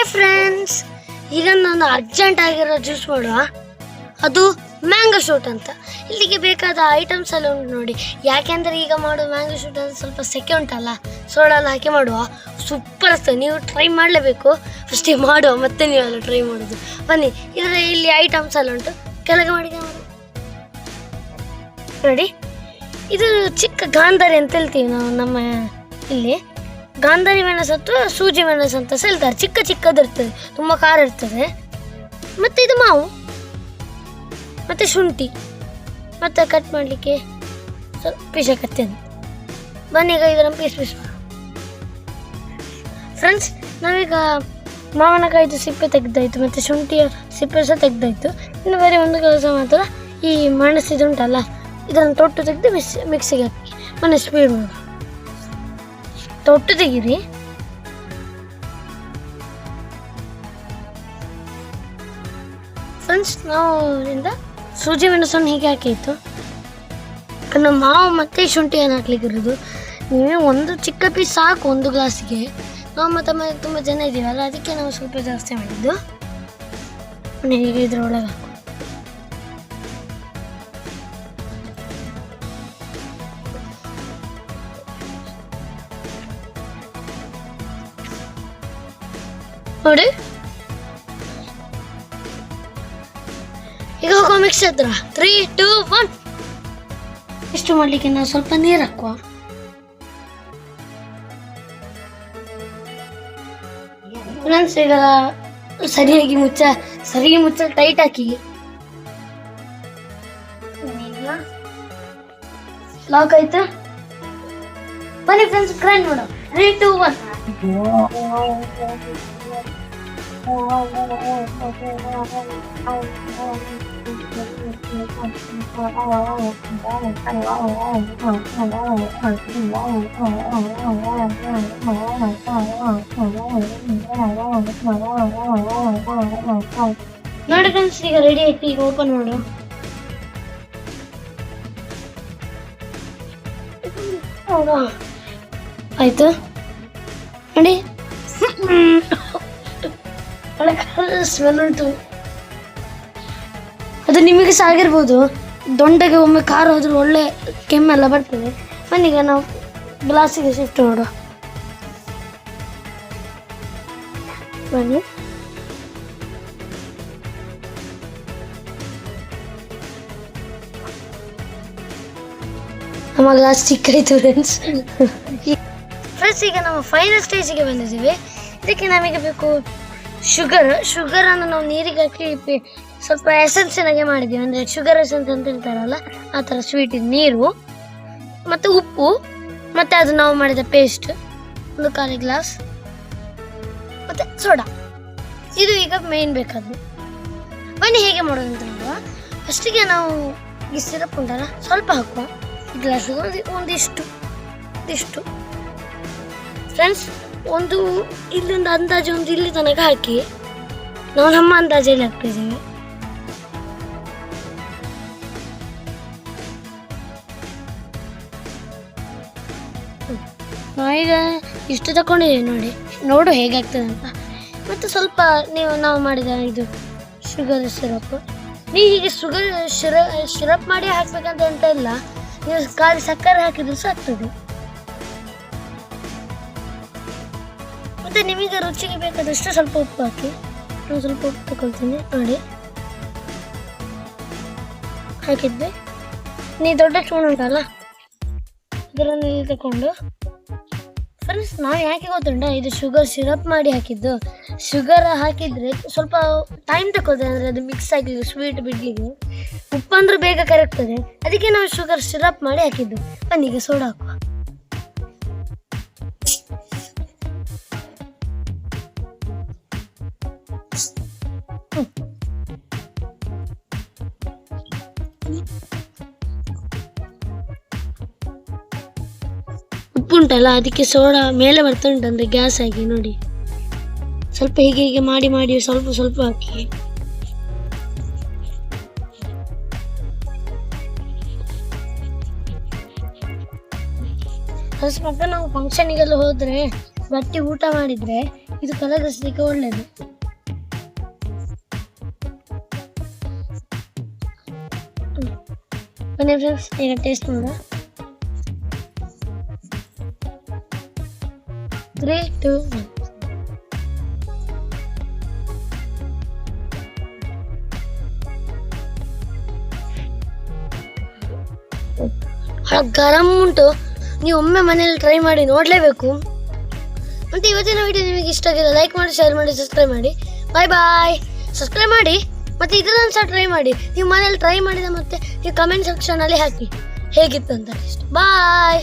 Hi friends ಈಗ ನಾನು urgent ಆಗಿರೋ ಜ್ಯೂಸ್ ಮಾಡುವ. ಅದು ಮ್ಯಾಂಗೋ ಶೂಟ್ ಅಂತ. ಇಲ್ಲಿಗೆ ಬೇಕಾದ ಐಟಮ್ಸ್ ಎಲ್ಲ ಉಂಟು ನೋಡಿ. ಯಾಕೆಂದರೆ ಈಗ ಮಾಡೋ ಮ್ಯಾಂಗೋ ಶೂಟ್ ಅದು ಸ್ವಲ್ಪ ಸೆಕೆ ಉಂಟಲ್ಲ? ಸೋಡಲ್ಲ ಹಾಕಿ ಮಾಡುವ. ಸೂಪರ್ ಆಗ್ತದೆ ನೀವು ಟ್ರೈ ಮಾಡಲೇಬೇಕು. ಫಸ್ಟಿಗೆ ಮಾಡುವ, ಮತ್ತೆ ನೀವೆಲ್ಲ ಟ್ರೈ ಮಾಡೋದು. ಬನ್ನಿ ಇದರ ಇಲ್ಲಿ ಐಟಮ್ಸ್ ಎಲ್ಲ ಉಂಟು. ಕೆಳಗೆ ಮಾಡಿ ನೋಡಿ ಇದು ಚಿಕ್ಕ ಗಾಂಧಾರಿ ಅಂತ ಹೇಳ್ತೀವಿ ನಾವು ನಮ್ಮ ಇಲ್ಲಿ. ಗಾಂಧಾರಿ ಮೆಣಸು ಅಥವಾ ಸೂಜಿ ಮೆಣಸು ಅಂತ ಸೆಲ್ತಾರೆ. ಚಿಕ್ಕ ಚಿಕ್ಕದಿರ್ತದೆ ತುಂಬ ಖಾರ ಇರ್ತದೆ. ಮತ್ತು ಇದು ಮಾವು, ಮತ್ತು ಶುಂಠಿ, ಮತ್ತು ಕಟ್ ಮಾಡಲಿಕ್ಕೆ ಸ್ವಲ್ಪ ಪೀಸ ಕತ್ತೇನು ಬನ್ನಿ ಈಗ ಇದನ್ನು ಪೀಸ್ ಪೀಸ್ ಫ್ರೆಂಡ್ಸ್ ನಾವೀಗ ಮಾವಿನಕಾಯಿದು ಸಿಪ್ಪೆ ತೆಗೆದಾಯಿತು, ಮತ್ತು ಶುಂಠಿಯ ಸಿಪ್ಪೆ ಸಹ ತೆಗೆದಾಯಿತು. ಇನ್ನು ಬೇರೆ ಒಂದು ಕೆಲಸ ಮಾತ್ರ ಈ ಮೆಣಸು ಇದು ಉಂಟಲ್ಲ ಇದನ್ನು ತೊಟ್ಟು ತೆಗೆದು ಮಿಕ್ಸ್ ಮಿಕ್ಸಿಗೆ ಹಾಕಿ ಮನೆ ಸ್ಪೀಡ್ ತೊಟ್ಟು ತೆಗೀರಿ. ಫ್ರೆಂಡ್ಸ್ ನಾವು ಸೂಜಿ ಮೆಣಸನ್ನು ಹೀಗೆ ಹಾಕಿತ್ತು. ನಮ್ಮ ಮಾವು ಮತ್ತೆ ಶುಂಠಿಯನ್ನು ಹಾಕ್ಲಿಕ್ಕಿರೋದು? ನೀವು ಒಂದು ಚಿಕ್ಕ ಪೀಸ್ ಸಾಕು ಒಂದು ಗ್ಲಾಸಿಗೆ. ನಾವು ಮತ್ತೆ ಮನೆ ತುಂಬ ಜನ ಇದ್ದೀವಲ್ಲ ಅದಕ್ಕೆ ನಾವು ಸ್ವಲ್ಪ ಜಾಸ್ತಿ ಮಾಡಿದ್ದು. ಹೀಗೆ ಇದ್ರೊಳಗೆ ಹಾಕು. ನೋಡಿ. ಈಗ ಹೋಗೋ ಮಿಕ್ಸ್ ಹತ್ರ ತ್ರೀ ಟೂ ಒನ್ ಇಷ್ಟು ಮಾಡ್ಲಿಕ್ಕೆ ನಾವು ಸ್ವಲ್ಪ ನೀರು ಹಾಕುವ. ಈಗ ಸರಿಯಾಗಿ ಮುಚ್ಚ ಸರಿಯಾಗಿ ಮುಚ್ಚ ಟೈಟ್ ಹಾಕಿ. ಲಾಕ್ ಆಯ್ತು? ಬನ್ನಿ ಫ್ರೆಂಡ್ಸ್ ಗ್ರೈಂಡ್ ಮಾಡೋಣ. ತ್ರೀ ಟೂ ಒನ್ ನೋಡಿ ಫ್ರೆಂಡ್ಸ್ ಈಗ ರೆಡಿ ಆಯ್ತು ಈಗ ಓಪನ್ ಮಾಡು. ಹೌದಾ? ಆಯ್ತು. ನೋಡಿ ಸ್ಮೆಲ್ ಉಂಟು. ಅದು ನಿಮಗೆ ಸಹ ಆಗಿರ್ಬೋದು ದೊಂಡೆಗೆ ಒಮ್ಮೆ ಕಾರ್ ಹೋದ್ರೆ ಒಳ್ಳೆ ಕೆಮ್ಮೆಲ್ಲ ಬರ್ತದೆ. ಮನೆಗೆ ನಾವು ಗ್ಲಾಸಿಗೆ ಶಿಫ್ಟ್ ಮಾಡುವ ಬನ್ನಿ. ನಮ್ಮ ಗ್ಲಾಸ್ ಚಿಕ್ಕಾಯ್ತು ಫ್ರೆಂಡ್ಸ್ ಫ್ರೆಂಡ್ಸ್ ಈಗ ನಾವು ಫೈನಲ್ ಸ್ಟೇಜಿಗೆ ಬಂದಿದ್ದೀವಿ. ಇದಕ್ಕೆ ನಮಗೆ ಬೇಕು ಶುಗರ್ ಶುಗರನ್ನು ನಾವು ನೀರಿಗೆ ಹಾಕಿ ಸ್ವಲ್ಪ ಸ್ವಲ್ಪ ಎಸೆನ್ಸಿನಾಗೆ ಮಾಡಿದ್ದೀವಿ. ಅಂದರೆ ಶುಗರ್ ಎಸೆನ್ಸ್ ಅಂತ ಹೇಳ್ತಾರಲ್ಲ, ಆ ಥರ ಸ್ವೀಟ್ ನೀರು, ಮತ್ತು ಉಪ್ಪು, ಮತ್ತು ಅದು ನಾವು ಮಾಡಿದ ಪೇಸ್ಟ್ ಒಂದು ಖಾಲಿ ಗ್ಲಾಸ್ ಮತ್ತು ಸೋಡಾ ಇದು ಈಗ ಮೇಯ್ನ್ ಬೇಕಾದ್ರು ಬನ್ನಿ, ಹೇಗೆ ಮಾಡೋದು ಅಂತ ನೋಡುವ. ಫಸ್ಟಿಗೆ ನಾವು ಈ ಸಿರಪ್ ಉಂಟಲ್ಲ, ಸ್ವಲ್ಪ ಹಾಕುವ. ಗ್ಲಾಸಿಗೆ ಒಂದು, ಒಂದಿಷ್ಟು ಇದಿಷ್ಟು ಫ್ರೆಂಡ್ಸ್ ಒಂದು ಇಲ್ಲೊಂದು ಅಂದಾಜು, ಒಂದು ಇಲ್ಲಿ ತನಕ ಹಾಕಿ. ನಾವು ನಮ್ಮ ಅಂದಾಜಲ್ಲಿ ಹಾಕ್ತಿದ್ದೀವಿ. ನಾವೀಗ ಇಷ್ಟು ತಗೊಂಡಿದ್ದೀವಿ ನೋಡಿ. ನೋಡು ಹೇಗಾಗ್ತದೆ ಅಂತ ಮತ್ತು ಸ್ವಲ್ಪ ನೀವು, ನಾವು ಮಾಡಿದ ಇದು ಶುಗರ್ ಸಿರಪ್ ನೀವು ಹೀಗೆ ಶುಗರ್ ಶಿರ ಶಿರಪ್ ಮಾಡಿ ಹಾಕ್ಬೇಕಂತ ಅಂತ ಇಲ್ಲ. ನೀವು ಖಾಲಿ ಸಕ್ಕರೆ ಹಾಕಿದ್ರು ಸಹ ಮತ್ತೆ ನಿಮಗೆ ರುಚಿಗೆ ಬೇಕಾದಷ್ಟು ಸ್ವಲ್ಪ ಉಪ್ಪು ಹಾಕಿ. ನಾನು ಸ್ವಲ್ಪ ಉಪ್ಪು ತಗೊಳ್ತೀನಿ, ನೋಡಿ. ಹಾಕಿದ್ದೆ ನೀ ದೊಡ್ಡ ಸ್ಪೂನ್ ಉಂಟಲ್ಲ? ಇದರಲ್ಲಿ ತಗೊಂಡು. ಫ್ರೆಂಡ್ಸ್ ನಾವು ಯಾಕೆ ಗೊತ್ತುಂಟ? ಇದು ಶುಗರ್ ಸಿರಪ್ ಮಾಡಿ ಹಾಕಿದ್ದು. ಶುಗರ್ ಹಾಕಿದರೆ ಸ್ವಲ್ಪ ಟೈಮ್ ತಗೊಳ್ತದೆ, ಅಂದರೆ ಅದು ಮಿಕ್ಸ್ ಆಗಿ ಸ್ವೀಟ್ ಬಿಡ್ಲಿಕ್ಕೆ. ಉಪ್ಪು ಅಂದ್ರೆ ಬೇಗ ಕರೆಕ್ಟದೆ ಅದಕ್ಕೆ ನಾವು ಶುಗರ್ ಸಿರಪ್ ಮಾಡಿ ಹಾಕಿದ್ದು. ಬನ್ನಿ, ಈಗ ಸೋಡಾ ಹಾಕುವ. ಉಪ್ಪು ಉಂಟಲ್ಲ ಅದಕ್ಕೆ ಸೋಡಾ ಮೇಲೆ ಬರ್ತಾ ಉಂಟಂದ್ರೆ ಗ್ಯಾಸ್ ಹಾಕಿ ನೋಡಿ. ಸ್ವಲ್ಪ ಹೀಗೆ ಹೀಗೆ ಮಾಡಿ ಮಾಡಿ ಸ್ವಲ್ಪ ಸ್ವಲ್ಪ ಹಾಕಿ. ಅದ್ರ ಮತ್ತೆ ನಾವು ಫಂಕ್ಷನಿಗೆಲ್ಲ ಹೋದರೆ ಬಟ್ಟೆ ಊಟ ಮಾಡಿದ್ರೆ ಇದು ಕಲಗಿಸ್ಲಿಕ್ಕೆ ಒಳ್ಳೇದು. ಹ್ಮ್. ಬನ್ನಿ ಫ್ರೆಂಡ್ಸ್ ಈಗ ಟೇಸ್ಟ್ ನೋಡ. ತ್ರೀ ಟು ಒನ್ ಗರಂ ಉಂಟು. ನೀವು ಒಮ್ಮೆ ಮನೇಲಿ ಟ್ರೈ ಮಾಡಿ ನೋಡಲೇಬೇಕು. ಮತ್ತು ಇವತ್ತಿನ ವಿಡಿಯೋ ನಿಮಗೆ ಇಷ್ಟ ಆಗಿಲ್ಲ ಲೈಕ್ ಮಾಡಿ ಶೇರ್ ಮಾಡಿ ಸಬ್ಸ್ಕ್ರೈಬ್ ಮಾಡಿ. ಬಾಯ್ ಬಾಯ್ ಸಬ್ಸ್ಕ್ರೈಬ್ ಮಾಡಿ, ಮತ್ತು ಇದನ್ನು ಸಹ ಟ್ರೈ ಮಾಡಿ. ನೀವು ಮನೇಲಿ ಟ್ರೈ ಮಾಡಿದ ಮತ್ತೆ ನೀವು ಕಮೆಂಟ್ ಸೆಕ್ಷನಲ್ಲಿ ಹಾಕಿ. ಹೇಗಿತ್ತು ಅಂತ ಬಾಯ್